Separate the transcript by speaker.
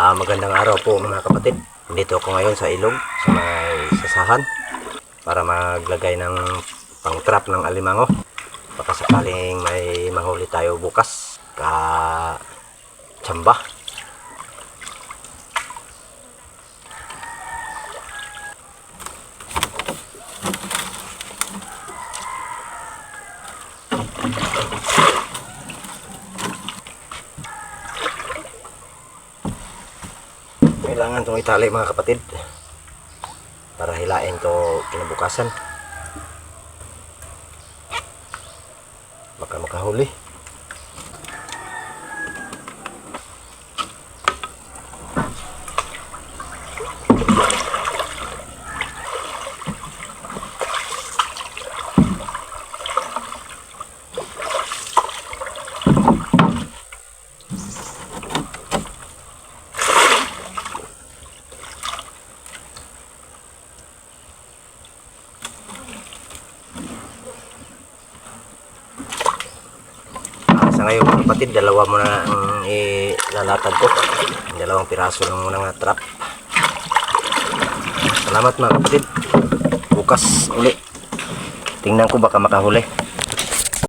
Speaker 1: Ah, magandang araw po mga kapatid. Dito ako ngayon sa ilog, sa may sasahan para maglagay ng pang-trap ng alimango. Baka sakaling may mahuli tayo bukas ka tsamba. Kailangan itong itali mga kapatid para hilain to kinabukasan. Baka makahuli. Sa ngayon mga kapatid, dalawa muna ang ilalatag ko. Dalawang piraso lang muna nga trap. Salamat mga kapatid. Bukas uli. Tingnan ko baka makahuli.